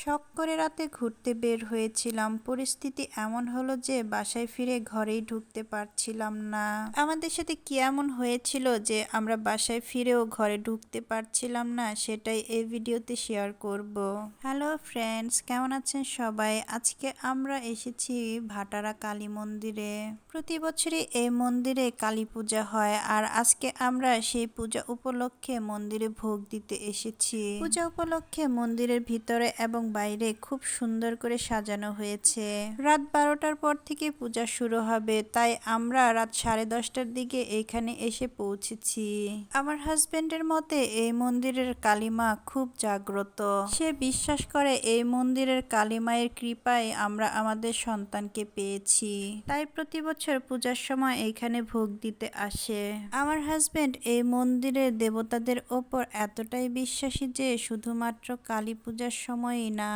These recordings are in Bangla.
শখ করে রাতে ঘুরতে বের হয়েছিলাম। পরিস্থিতি এমন হলো যে বাসায় ফিরে ঘরেই ঢুকতে পারছিলাম না। আমাদের সাথে কি এমন হয়েছিল যে আমরা বাসায় ফিরেও ঘরে ঢুকতে পারছিলাম না, সেটাই এই ভিডিওতে শেয়ার করব। হ্যালো ফ্রেন্ডস কেমন আছেন সবাই? আজকে আমরা এসেছি ভাটারা কালী মন্দিরে। প্রতি বছরই এই মন্দিরে কালী পূজা হয়, আর আজকে আমরা সেই পূজা উপলক্ষে মন্দিরে ভোগ দিতে এসেছি। পূজা উপলক্ষে মন্দিরের ভিতরে এবং বাইরে খুব সুন্দর করে সাজানো হয়েছে। রাত বারোটার পর থেকে পূজা শুরু হবে, তাই আমরা রাত সাড়ে দশটার দিকে এখানে এসে পৌঁছেছি। আমার হাজবেন্ডের মতে, এই মন্দিরের কালিমা খুব জাগ্রত। সে বিশ্বাস করে, এই মন্দিরের কালিমায়ের কৃপায় আমরা আমাদের সন্তানকে পেয়েছি। তাই প্রতি বছর পূজার সময় এখানে ভোগ দিতে আসে। আমার হাজবেন্ড এই মন্দিরের দেবতাদের ওপর এতটাই বিশ্বাসী যে, শুধুমাত্র কালী পূজার সময়ই না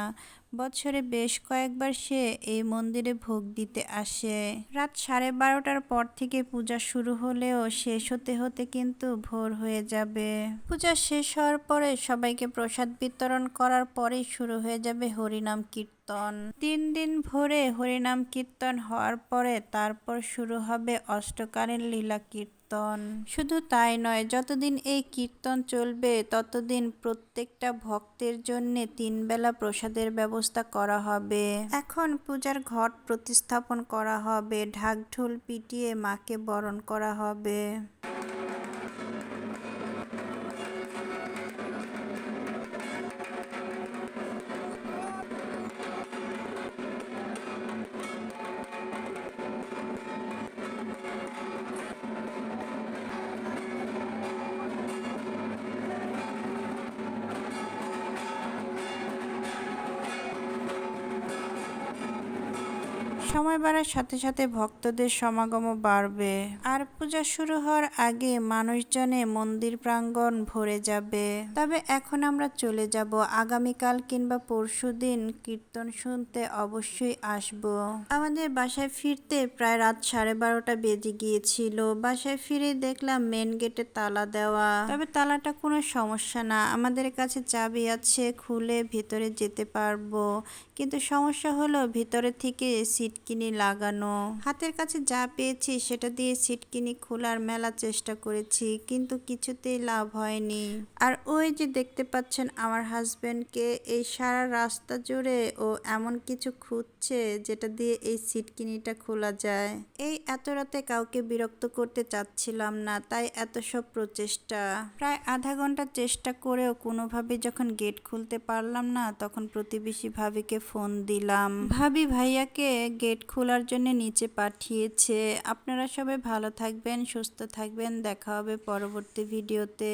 বছরে বেশ কয়েকবার সে এই মন্দিরে ভোগ দিতে আসে। রাত সাড়ে বারোটার পর থেকে পূজা শুরু হলেও শেষ হতে হতে কিন্তু ভোর হয়ে যাবে। পূজা শেষ হওয়ার পরে সবাইকে প্রসাদ বিতরণ করার পরেই শুরু হয়ে যাবে হরিনাম কীর্তন। তিন দিন ভোরে হরিনাম কীর্তন হওয়ার পরে তারপর শুরু হবে অষ্টকালীন লীলা কীর্তন। কীর্তন শুধু তাই নয়, যতদিন এই কীর্তন চলবে, ততদিন প্রত্যেকটা ভক্তের জন্য তিন বেলা প্রসাদের ব্যবস্থা করা হবে। এখন পূজার ঘট প্রতিস্থাপন করা হবে। ঢাক ঢোল পিটিয়ে মাকে বরণ করা হবে। সময় বাড়ার সাথে সাথে ভক্তদের সমাগমও বাড়বে। আর পূজা শুরু হওয়ার আগে মানুষজনে মন্দির প্রাঙ্গণ ভরে যাবে। তবে এখন আমরা চলে যাব। আগামীকাল কিংবা পরশু দিন কীর্তন শুনতে অবশ্যই আসব। আমাদের বাসায় ফিরতে প্রায় রাত সাড়ে বারোটা বেজে গিয়েছিল। বাসায় ফিরে দেখলাম মেন গেটে তালা দেওয়া। তবে তালাটা কোনো সমস্যা না। আমাদের কাছে চাবি আছে, খুলে ভিতরে যেতে পারব। কিন্তু সমস্যা হলো ভিতরে থেকে সিট সিটকিনি লাগানো। হাতের কাছে যা পেয়েছি সেটা দিয়ে সিটকিনি খোলার মেলা চেষ্টা করেছি, কিন্তু কিছুতেই লাভ হয়নি। আর ওই যে দেখতে পাচ্ছেন আমার হাজব্যান্ডকে এই সারা রাস্তা জুড়ে ও এমন কিছু খুঁজছে যেটা দিয়ে এই সিটকিনিটা খোলা যায়। এই এত রাতে কাউকে বিরক্ত করতে চাচ্ছিলাম না, তাই এত সব প্রচেষ্টা। প্রায় আধা ঘণ্টা চেষ্টা করেও কোনোভাবে যখন গেট খুলতে পারলাম না, তখন প্রতিবেশী ভাবিকে ফোন দিলাম। ভাবি ভাইয়াকে গেট গেট খোলার জন্য নিচে পাঠিয়েছে। আপনারা সবাই ভালো থাকবেন, সুস্থ থাকবেন। দেখা হবে পরবর্তী ভিডিওতে।